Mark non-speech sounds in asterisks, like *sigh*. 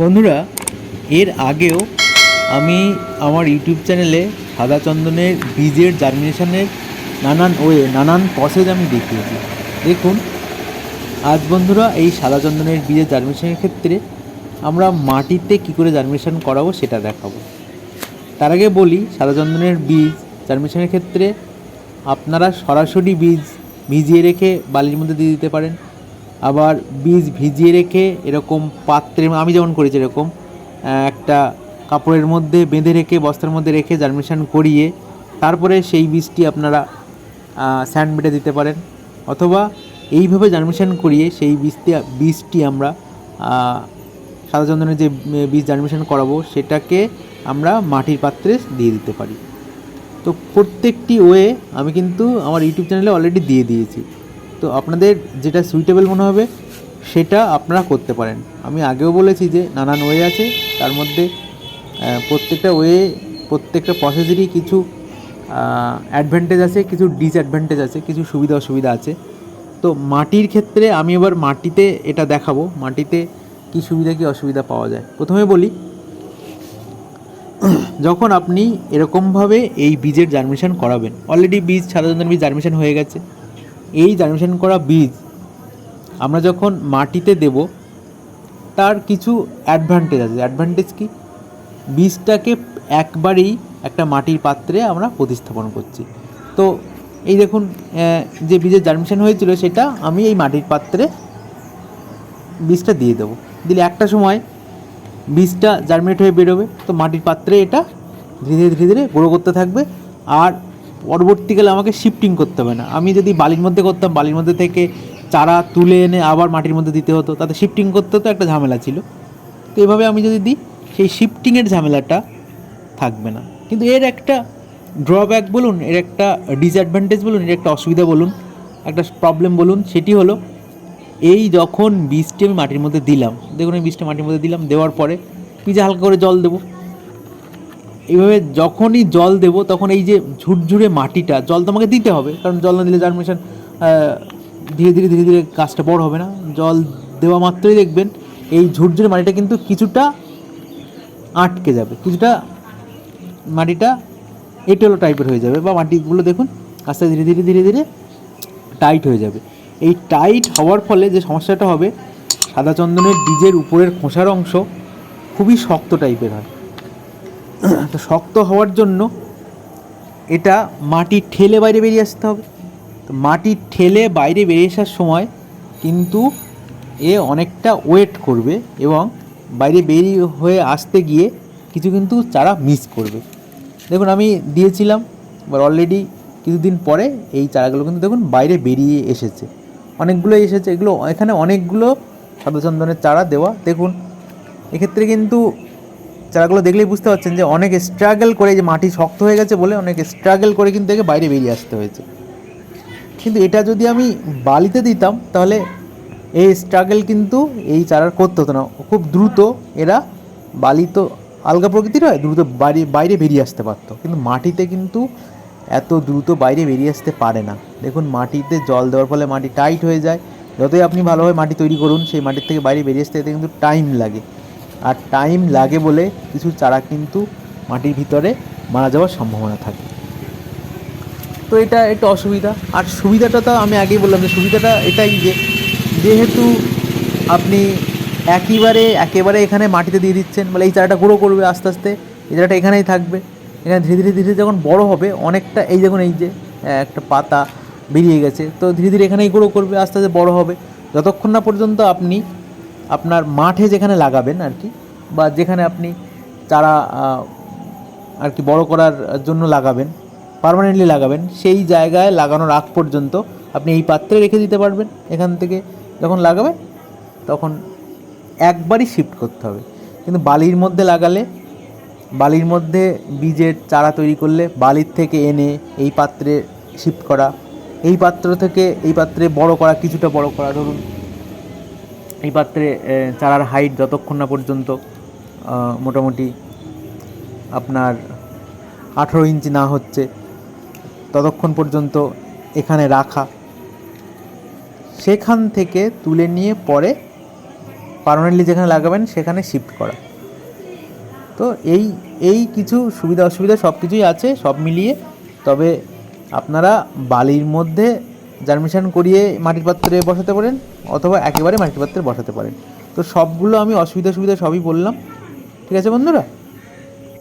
বন্ধুরা, এর আগেও আমি আমার ইউটিউব চ্যানেলে সাদা চন্দনের বীজের জার্মিনেশনের নানান ওয়ে, নানান প্রসেস আমি দেখিয়েছি। দেখুন, আজ বন্ধুরা এই সাদা চন্দনের বীজের জার্মিনেশনের ক্ষেত্রে আমরা মাটিতে কী করে জার্মিনেশন করাবো সেটা দেখাবো। তার আগে বলি, সাদা চন্দনের বীজ জার্মিনেশনের ক্ষেত্রে আপনারা সরাসরি বীজ ভিজিয়ে রেখে বালির মধ্যে দিয়ে দিতে পারেন। আবার বীজ ভিজিয়ে রেখে এরকম পাত্রে, আমি যেমন করেছি এরকম একটা কাপড়ের মধ্যে বেঁধে রেখে, বস্তার মধ্যে রেখে জার্মিনেশন করিয়ে তারপরে সেই বীজটি আপনারা স্যান্ড বেডে দিতে পারেন। অথবা এইভাবে জার্মিনেশন করিয়ে সেই বীজটি বীজটি আমরা সাদা চন্দনের যে বীজ জার্মিনেশন করাবো, সেটাকে আমরা মাটির পাত্রে দিয়ে দিতে পারি। তো প্রত্যেকটি ওয়ে আমি কিন্তু আমার ইউটিউব চ্যানেলে অলরেডি দিয়ে দিয়েছি। তো আপনাদের যেটা সুইটেবল মনে হবে, সেটা আপনারা করতে পারেন। আমি আগেও বলেছি যে নানান ওয়ে আছে, তার মধ্যে প্রত্যেকটা ওয়ে প্রত্যেকটা প্রসেসেরই কিছু অ্যাডভান্টেজ আছে, কিছু ডিসঅ্যাডভান্টেজ আছে, কিছু সুবিধা অসুবিধা আছে। তো মাটির ক্ষেত্রে আমি এবার মাটিতে এটা দেখাবো, মাটিতে কী সুবিধা, কী অসুবিধা পাওয়া যায়। প্রথমে বলি, যখন আপনি এরকমভাবে এই বীজের জার্মিনেশন করাবেন অলরেডি বীজ সাধারণত বীজ জার্মিনেশন হয়ে গেছে। এই জার্মিনেশন করা বীজ আমরা যখন মাটিতে দেব, তার কিছু অ্যাডভান্টেজ আছে। অ্যাডভান্টেজ কি? বীজটাকে একবারেই একটা মাটির পাত্রে আমরা প্রতিস্থাপন করছি। তো এই দেখুন যে বীজের জার্মিনেশন হয়েছিল, সেটা আমি এই মাটির পাত্রে বীজটা দিয়ে দেবো। দিলে একটা সময় বীজটা জার্মিনেট হয়ে বেরোবে, তো মাটির পাত্রে এটা ধীরে ধীরে ধীরে ধীরে গ্রো করতে থাকবে। আর পরবর্তীকালে আমাকে শিফটিং করতে হবে না। আমি যদি বালির মধ্যে করতাম, বালির মধ্যে থেকে চারা তুলে এনে আবার মাটির মধ্যে দিতে হতো, তাতে শিফটিং করতে হতো একটা ঝামেলা ছিল। তো এভাবে আমি যদি দিই, সেই শিফটিংয়ের ঝামেলাটা থাকবে না। কিন্তু এর একটা ড্রব্যাক বলুন, এর একটা ডিসঅ্যাডভান্টেজ বলুন, এর একটা অসুবিধা বলুন, একটা প্রবলেম বলুন, সেটি হলো, এই যখন বীজটি আমি মাটির মধ্যে দিলাম, দেখুন এই বীজটা মাটির মধ্যে দিলাম, দেওয়ার পরে বীজে হালকা করে জল দেবো। এইভাবে যখনই জল দেব, তখন এই যে ঝুরঝুরে মাটিটা, জল তো আমাকে দিতে হবে। কারণ জল না দিলে জার্মিনেশন ধীরে ধীরে ধীরে ধীরে গাছটা বড় হবে না। জল দেওয়া মাত্রই দেখবেন, এই ঝুরঝুরে মাটিটা কিন্তু কিছুটা আটকে যাবে। কিছুটা মাটিটা এঁটেলো টাইপের হয়ে যাবে বা মাটিগুলো দেখুন, আস্তে ধীরে ধীরে ধীরে ধীরে টাইট হয়ে যাবে। এই টাইট হওয়ার ফলে যে সমস্যাটা হবে, সাদা চন্দনের বীজের উপরের খোসার অংশ খুবই শক্ত টাইপের হয়। *clears throat* শক্ত হওয়ার জন্য এটা মাটি ঠেলে বাইরে বেরিয়ে আসতে হবে। তো মাটি ঠেলে বাইরে বেরিয়ে আসার সময় কিন্তু এ অনেকটা ওয়েট করবে এবং বাইরে বেরিয়ে হয়ে আসতে গিয়ে কিছু কিন্তু চারা মিস করবে। দেখুন, আমি দিয়েছিলাম এবার অলরেডি কিছুদিন পরে এই চারাগুলো কিন্তু দেখুন বাইরে বেরিয়ে এসেছে। অনেকগুলো এসেছে, এগুলো, এখানে অনেকগুলো সাদা চন্দনের চারা দেওয়া। দেখুন, এক্ষেত্রে কিন্তু চারাগুলো দেখলেই বুঝতে পারছেন যে অনেক স্ট্রাগল করে যে মাটি শক্ত হয়ে গেছে বলে অনেক স্ট্রাগল করে কিন্তু একে বাইরে বেরিয়ে আসতে হয়েছে। কিন্তু এটা যদি আমি বালিতে দিতাম, তাহলে এই স্ট্রাগল কিন্তু এই চারার করতে হতো না। খুব দ্রুত এরা বালি তো আলগা প্রকৃতির হয়, দ্রুত বাইরে বাইরে বেরিয়ে আসতে পারতো। কিন্তু মাটিতে কিন্তু এত দ্রুত বাইরে বেরিয়ে আসতে পারে না। দেখুন, মাটিতে জল দেওয়ার ফলে মাটি টাইট হয়ে যায়। যতই আপনি ভালোভাবে মাটি তৈরি করুন, সেই মাটির থেকে বাইরে বেরিয়ে আসতে কিন্তু টাইম লাগে। আর টাইম লাগে বলে কিছু চারা কিন্তু মাটির ভিতরে মারা যাওয়ার সম্ভাবনা থাকে। তো এটা একটু অসুবিধা। আর সুবিধাটা তো আমি আগেই বললাম যে সুবিধাটা এটাই যে, যেহেতু আপনি একইবারে একেবারে এখানে মাটিতে দিয়ে দিচ্ছেন, বলে এই চারাটা গ্রো করবে আস্তে আস্তে, এই চারাটা এখানেই থাকবে। এখানে ধীরে ধীরে ধীরে যখন বড় হবে, অনেকটা এই দেখুন এই যে, একটা পাতা বেরিয়ে গেছে, তো ধীরে ধীরে এখানেই গ্রো করবে, আস্তে আস্তে বড় হবে। যতক্ষণ না পর্যন্ত আপনি আপনার মাঠে যেখানে লাগাবেন আর কি, বা যেখানে আপনি চারা আর কি বড় করার জন্য লাগাবেন পার্মানেন্টলি লাগাবেন, সেই জায়গায় লাগানোর আগ পর্যন্ত আপনি এই পাত্রে রেখে দিতে পারবেন। এখান থেকে যখন লাগাবে তখন একবারই শিফট করতে হবে। কিন্তু বালির মধ্যে লাগালে, বালির মধ্যে বীজের চারা তৈরি করলে বালির থেকে এনে এই পাত্রে শিফট করা, এই পাত্র থেকে এই পাত্রে বড় করা, কিছুটা বড় করা, ধরুন এই পাত্রে চারার হাইট যতক্ষণ না পর্যন্ত মোটামুটি আপনার আঠেরো ইঞ্চি না হচ্ছে, ততক্ষণ পর্যন্ত এখানে রাখা। সেখান থেকে তুলে নিয়ে পরে পার্মানেন্টলি যেখানে লাগাবেন, সেখানে শিফট করা। তো এই এই কিছু সুবিধা অসুবিধা সব কিছুই আছে, সব মিলিয়ে। তবে আপনারা বালির মধ্যে জার্মিনেশন করিয়ে মাটির পাত্রে বসাতে পারেন অথবা একেবারে মাটির পাত্রে বসাতে পারেন। তো সবগুলো আমি অসুবিধা সুবিধা সবই বললাম। ঠিক আছে বন্ধুরা?